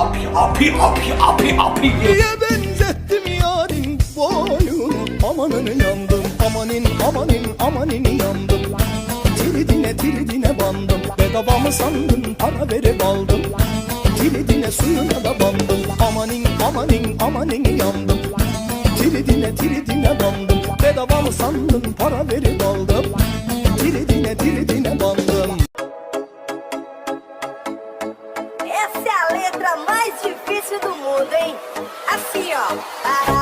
api api api api api. Niye benzettim yarim boyunu Amanın yandım amanin amanin amanin yandım. Tiridine tiridine bandım. Bedava mı sandın para verip aldım. Tiridine suyuna da bandım. Amanin amanin amanin yandım. Tiridine tiridine bandım. Bedava mı sandın para verip aldım Essa é a letra mais difícil do mundo, hein? Assim, ó. Para,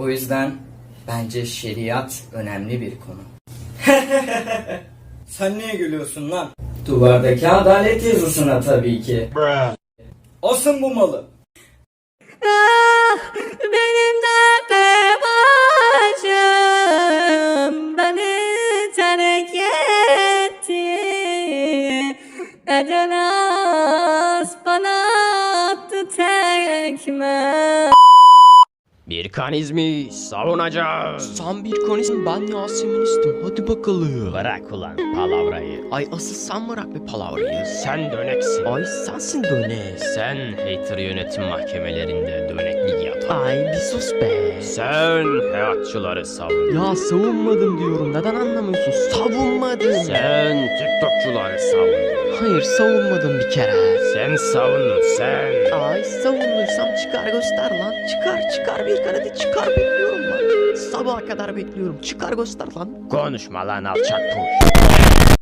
O yüzden bence şeriat önemli bir konu. Sen niye gülüyorsun lan? Duvardaki adalet yazısına tabii ki. Asın bu malı. Benim dertle başım beni terk etti Ecenas bana attı tekme Bir kanizmi savunacağız. Sen bir konuşsun ben Yaseminist'im hadi bakalım. Bırak ulan palavrayı. Ay asıl sen bırak bir palavrayı. Sen döneksin. Ay sensin döne. Sen hater yönetim mahkemelerinde döneklik yapar. Ay bir sus be. Sen hayatçıları savun. Ya savunmadım diyorum neden anlamıyorsun? Savunmadım. Sen TikTokçuları savun. Hayır savunmadım bir kere. Sen savundun sen. Ay savunduysam çıkar göster lan. Çıkar çıkar bir de çıkar bekliyorum lan. Sabaha kadar bekliyorum. Çıkar göster lan. Konuşma lan alçak puş.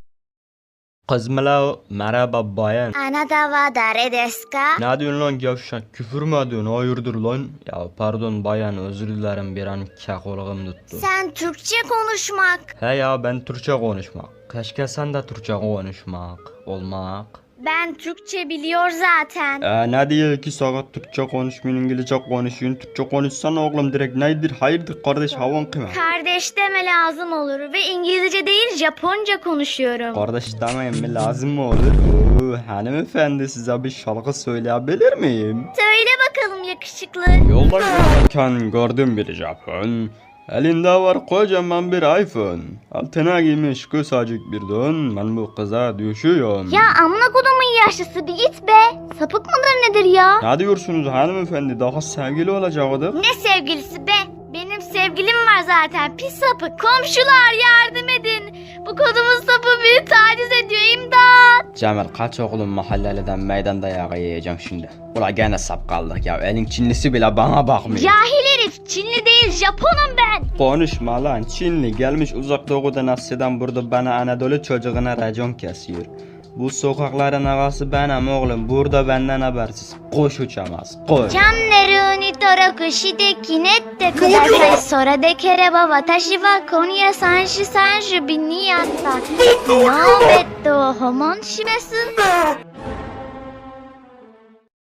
Kızmıla merhaba bayan. Ana dava dare deska. Ne diyorsun lan gevşek? Küfür mü ediyorsun? Hayırdır lan? Ya pardon bayan özür dilerim bir an kekologum tuttu. Sen Türkçe konuşmak. He ya ben Türkçe konuşmak. Keşke sen de Türkçe konuşmak. Olmak. Ben Türkçe biliyor zaten. E ne diye iki saat Türkçe konuşmuyorsun İngilizce konuşuyorsun Türkçe konuşsana oğlum direkt nedir hayırdır kardeş havan kime? Kardeş deme lazım olur ve İngilizce değil Japonca konuşuyorum. Kardeş demeyin mi lazım mı olur? Oo, hanımefendi size bir şarkı söyleyebilir miyim? Söyle bakalım yakışıklı. Yolda giderken gördüm bir Japon. Elinde var kocaman bir iPhone. Altına giymiş kısacık bir don. Ben bu kıza düşüyorum. Ya amına kodumun yaşlısı bir git be. Sapık mıdır nedir ya? Ne diyorsunuz hanımefendi? Daha sevgili olacaktık. Ne sevgilisi be? Benim sevgilim var zaten pis sapık. Komşular yardım edin. Bu kodumun sapı beni taciz ediyor imdat. Cemal kaç oğlum mahalleliden meydan dayağı yiyeceğim şimdi. Ula gene sap kaldık ya. Elin Çinlisi bile bana bakmıyor. Cahil herif. Çinli değil Japonum ben. Konuşma lan Çinli gelmiş uzak doğudan Asya'dan burada bana Anadolu çocuğuna racon kesiyor. Bu sokakların havası benim oğlum. Burada benden habersiz. Koş uçamaz. Koş. Camları unitora kuşide kinette kudasai sora de kere baba taşı wa konya sanshi sanshi binni yatta. Nobetto homon shimesu.